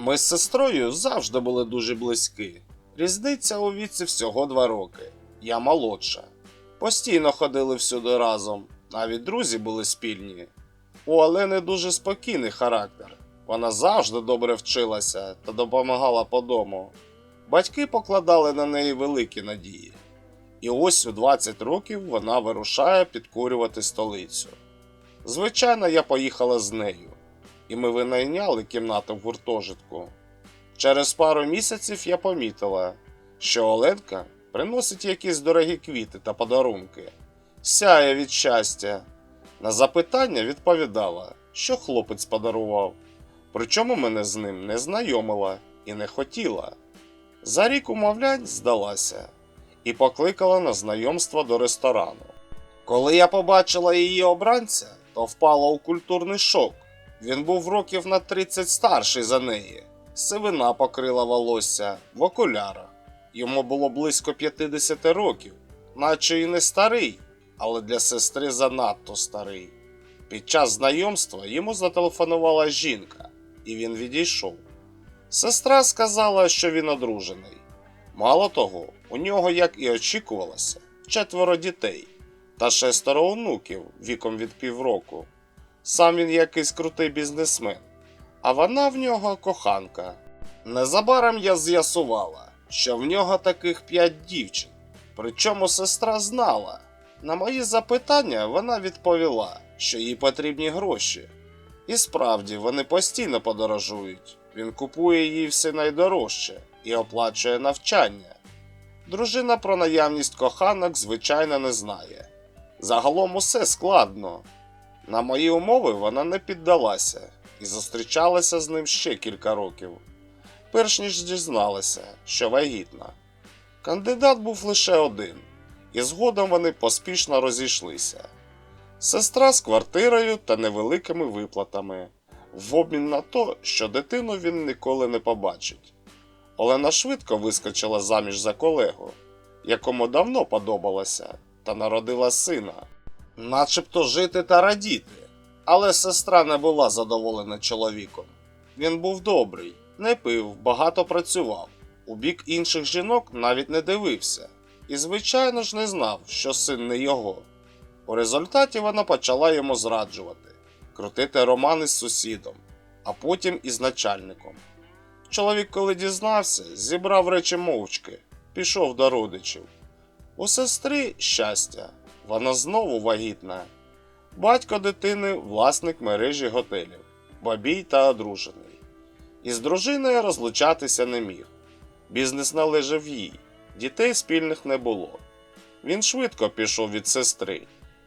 Ми з сестрою завжди були дуже близькі. Різниця у віці всього два роки. Я молодша. Постійно ходили всюди разом, навіть друзі були спільні. У Олени дуже спокійний характер. Вона завжди добре вчилася та допомагала по дому. Батьки покладали на неї великі надії. І ось у 20 років вона вирушає підкурювати столицю. Звичайно, я поїхала з нею, і ми винайняли кімнату в гуртожитку. Через пару місяців я помітила, що Оленка приносить якісь дорогі квіти та подарунки, сяє від щастя. На запитання відповідала, що хлопець подарував, причому мене з ним не знайомила і не хотіла. За рік умовлянь здалася і покликала на знайомство до ресторану. Коли я побачила її обранця, то впала у культурний шок. Він був років на 30 старший за неї. Сивина покрила волосся в окулярах. Йому було близько 50 років, наче і не старий, але для сестри занадто старий. Під час знайомства йому зателефонувала жінка, і він відійшов. Сестра сказала, що він одружений. Мало того, у нього, як і очікувалося, четверо дітей та шестеро онуків віком від півроку. Сам він якийсь крутий бізнесмен, а вона в нього коханка. Незабаром я з'ясувала, що в нього таких п'ять дівчин. Причому сестра знала. На мої запитання вона відповіла, що їй потрібні гроші. І справді вони постійно подорожують. Він купує їй все найдорожче і оплачує навчання. Дружина про наявність коханок, звичайно, не знає. Загалом усе складно. На мої умови вона не піддалася і зустрічалася з ним ще кілька років, перш ніж дізналася, що вагітна. Кандидат був лише один, і згодом вони поспішно розійшлися. Сестра з квартирою та невеликими виплатами, в обмін на то, що дитину він ніколи не побачить. Олена швидко вискочила заміж за колегу, якому давно подобалася, та народила сина. Начебто жити та радіти. Але сестра не була задоволена чоловіком. Він був добрий, не пив, багато працював. У бік інших жінок навіть не дивився. І, звичайно ж, не знав, що син не його. У результаті вона почала йому зраджувати, крутити романи з сусідом, а потім із начальником. Чоловік, коли дізнався, зібрав речі мовчки, пішов до родичів. У сестри щастя, вона знову вагітна. Батько дитини власник мережі готелів, бабій та одружений. Із дружиною розлучатися не міг. Бізнес належав їй, дітей спільних не було. Він швидко пішов від сестри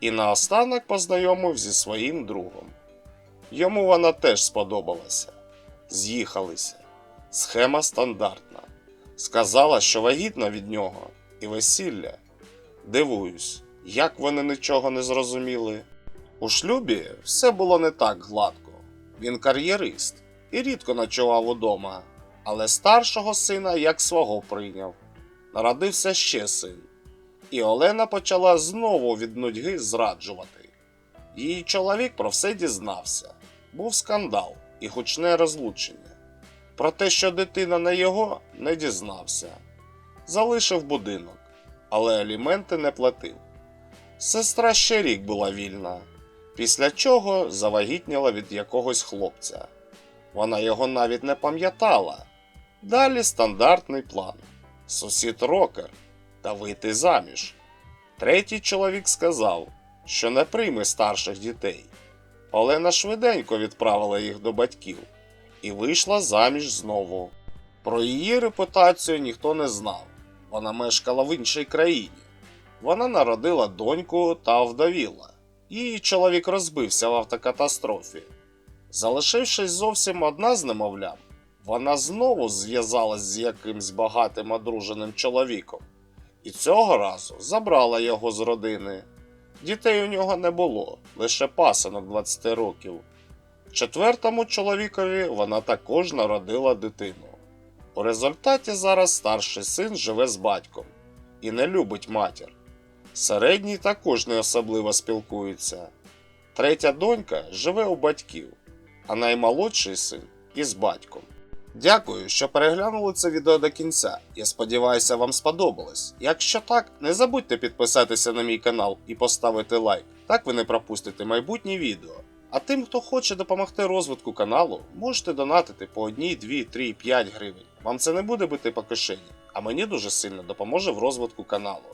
і наостанок познайомив зі своїм другом. Йому вона теж сподобалася. З'їхалися. Схема стандартна. Сказала, що вагітна від нього і весілля. Дивуюсь, як вони нічого не зрозуміли. У шлюбі все було не так гладко. Він кар'єрист і рідко ночував удома, але старшого сина як свого прийняв. Народився ще син. І Олена почала знову від нудьги зраджувати. Її чоловік про все дізнався. Був скандал і гучне розлучення. Про те, що дитина не його, не дізнався. Залишив будинок, але аліменти не платив. Сестра ще рік була вільна, після чого завагітніла від якогось хлопця. Вона його навіть не пам'ятала. Далі стандартний план: сусід рокер та вийти заміж. Третій чоловік сказав, що не прийме старших дітей. Олена швиденько відправила їх до батьків і вийшла заміж знову. Про її репутацію ніхто не знав. Вона мешкала в іншій країні. Вона народила доньку та вдовіла. Її чоловік розбився в автокатастрофі. Залишившись зовсім одна з немовлям, вона знову зв'язалась з якимсь багатим одруженим чоловіком і цього разу забрала його з родини. Дітей у нього не було, лише пасинок 20 років. Четвертому чоловікові вона також народила дитину. У результаті зараз старший син живе з батьком і не любить матір. Середній також не особливо спілкується. Третя донька живе у батьків, а наймолодший син із батьком. Дякую, що переглянули це відео до кінця. Я сподіваюся, вам сподобалось. Якщо так, не забудьте підписатися на мій канал і поставити лайк. Так ви не пропустите майбутні відео. А тим, хто хоче допомогти розвитку каналу, можете донатити по 1, 2, 3, 5 гривень. Вам це не буде бити по кишені, а мені дуже сильно допоможе в розвитку каналу.